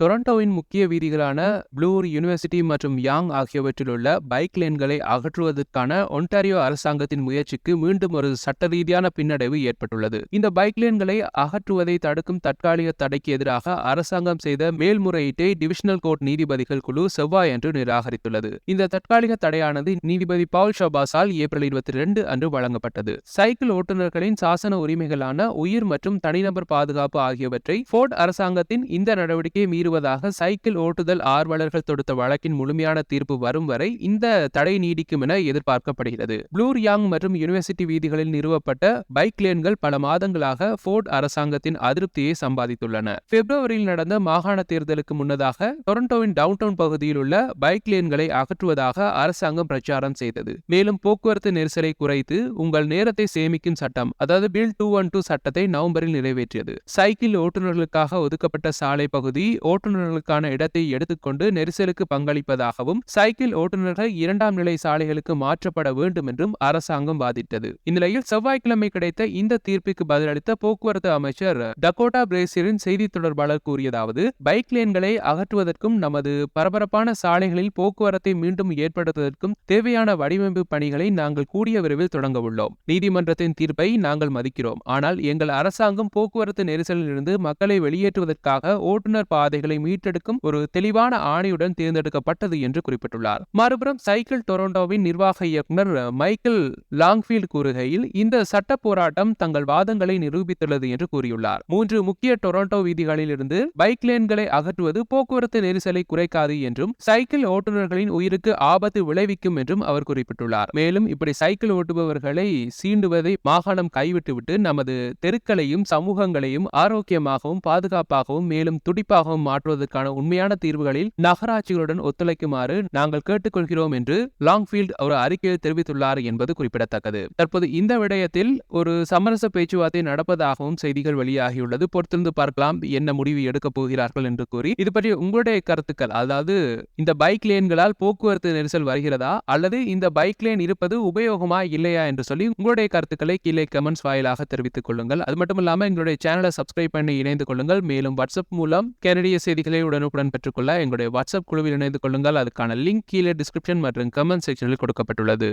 டொரண்டோவின் முக்கிய வீதிகளான Bloor University மற்றும் யாங் ஆகியவற்றில் உள்ள பைக் லேன்களை அகற்றுவதற்கான ஒன்டாரியோ அரசாங்கத்தின் முயற்சிக்கு மீண்டும் ஒரு சட்ட ரீதியான பின்னடைவு ஏற்பட்டுள்ளது. இந்த பைக் லேன்களை அகற்றுவதை தடுக்கும் தற்காலிக தடைக்கு எதிராக அரசாங்கம் செய்த மேல்முறையீட்டை டிவிஷனல் கோர்ட் நீதிபதிகள் குழு செவ்வாயன்று நிராகரித்துள்ளது. இந்த தற்காலிக தடையானது நீதிபதி பவுல் ஷபாஸால் ஏப்ரல் இருபத்தி ரெண்டு அன்று வழங்கப்பட்டது. சைக்கிள் ஓட்டுநர்களின் சாசன உரிமைகளான உயிர் மற்றும் தனிநபர் பாதுகாப்பு ஆகியவற்றை ஃபோர்ட் அரசாங்கத்தின் இந்த நடவடிக்கையை மீறுவதாக சைக்கிள் ஓட்டுதல் ஆர்வலர்கள் தொடுத்த வழக்கின் முழுமையான தீர்ப்பு வரும் வரை இந்த தடை நீடிக்கும் என எதிர்பார்க்கப்படுகிறது. ப்ளூர் யாங் மற்றும் யூனிவர்சிட்டி வீதிகளில் நிறுவப்பட்ட பைக் லேன்கள் பல மாதங்களாக ஃபோர்ட் அரசாங்கத்தின் அதிருப்தியை சம்பாதித்துள்ளன. பிப்ரவரியில் நடந்த மாகாண தேர்தலுக்கு முன்னதாக டொரண்டோவின் டவுன்டவுன் பகுதியில் உள்ள பைக் லேன்களை அகற்றுவதாக அரசாங்கம் பிரச்சாரம் செய்தது. மேலும் போக்குவரத்து நெரிசலை குறைத்து உங்கள் நேரத்தை சேமிக்கும் சட்டம் அதாவது பில் டூ ஒன் டூ சட்டத்தை நவம்பரில் நிறைவேற்றியது. சைக்கிள் ஓட்டுநர்களுக்காக ஒதுக்கப்பட்ட சாலை பகுதி ஓட்டுநர்களுக்கான இடத்தை எடுத்துக்கொண்டு நெரிசலுக்கு பங்களிப்பதாகவும் சைக்கிள் ஓட்டுநர்கள் இரண்டாம் நிலை சாலைகளுக்கு மாற்றப்பட வேண்டும் என்றும் அரசாங்கம் வாதிட்டது. இந்நிலையில் செவ்வாய்க்கிழமை கிடைத்த இந்த தீர்ப்புக்கு பதிலளித்த போக்குவரத்து அமைச்சர் டகோட்டா பிரேசியரின் செய்தி தொடர்பாளர் கூறியதாவது பைக் லேன்களை அகற்றுவதற்கும் நமது பரபரப்பான சாலைகளில் போக்குவரத்தை மீண்டும் ஏற்படுத்துவதற்கும் தேவையான வடிவமைப்பு பணிகளை நாங்கள் கூடிய விரைவில் தொடங்க உள்ளோம். நீதிமன்றத்தின் தீர்ப்பை நாங்கள் மதிக்கிறோம். ஆனால் எங்கள் அரசாங்கம் போக்குவரத்து நெரிசலில் இருந்து மக்களை வெளியேற்றுவதற்காக ஓட்டுநர் பாதைகள் மீட்டெடுக்கும் ஒரு தெளிவான ஆணையுடன் தேர்ந்தெடுக்கப்பட்டது என்று குறிப்பிட்டுள்ளார். மறுபுறம் சைக்கிள் டொரண்டோவின் நிர்வாக இயக்குனர் மைக்கேல் லாங்ஃபீல்ட் கூறுகையில் இந்த சட்ட போராட்டம் தங்கள் வாதங்களை நிரூபித்துள்ளது என்று கூறியுள்ளார். மூன்று முக்கிய டொரண்டோ வீதிகளில் இருந்து பைக் லேன்களை அகற்றுவது போக்குவரத்து நெரிசலை குறைக்காது என்றும் சைக்கிள் ஓட்டுநர்களின் உயிருக்கு ஆபத்து விளைவிக்கும் என்றும் அவர் குறிப்பிட்டுள்ளார். மேலும் இப்படி சைக்கிள் ஓட்டுபவர்களை சீண்டுவதை மாகாணம் கைவிட்டுவிட்டு நமது தெருக்களையும் சமூகங்களையும் ஆரோக்கியமாகவும் பாதுகாப்பாகவும் மேலும் துடிப்பாகவும் மாற்றுவதற்கான உண்மையான தீர்வுகளில் நகராட்சிகளுடன் ஒத்துழைக்குமாறு நாங்கள் கேட்டுக்கொள்கிறோம் என்று லாங்ஃபீல்ட் ஒரு அறிக்கையில் தெரிவித்துள்ளார் என்பது குறிப்பிடத்தக்கது. தற்போது இந்த விடயத்தில் ஒரு சமரச பேச்சுவார்த்தை நடப்பதாகவும் செய்திகள் வெளியாகியுள்ளது. பொறுத்திருந்து பார்க்கலாம் என்ன முடிவு எடுக்கப் போகிறார்கள் என்று கூறி. இது பற்றி உங்களுடைய கருத்துக்கள் அதாவது இந்த பைக் லேன்களால் போக்குவரத்து நெரிசல் வருகிறதா அல்லது இந்த பைக் லேன் இருப்பது உபயோகமா இல்லையா என்று சொல்லி உங்களுடைய கருத்துக்களை கீழே கமெண்ட்ஸ் வாயிலாக தெரிவித்துக் கொள்ளுங்கள். அது மட்டும் இல்லாமல் எங்களுடைய சேனலை சப்ஸ்கிரைப் பண்ணி இணைந்து கொள்ளுங்கள். மேலும் வாட்ஸ்அப் மூலம் கனடிய செய்திகளை உடனுக்குடன் பெற்றுக்கொள்ள எங்களுடைய வாட்ஸ்அப் குழுவில் இணைந்து கொள்ளுங்கள். அதுக்கான லிங்க் கீழே டிஸ்கிரிப்ஷன் மற்றும் கமெண்ட் செக்ஷனில் கொடுக்கப்பட்டுள்ளது.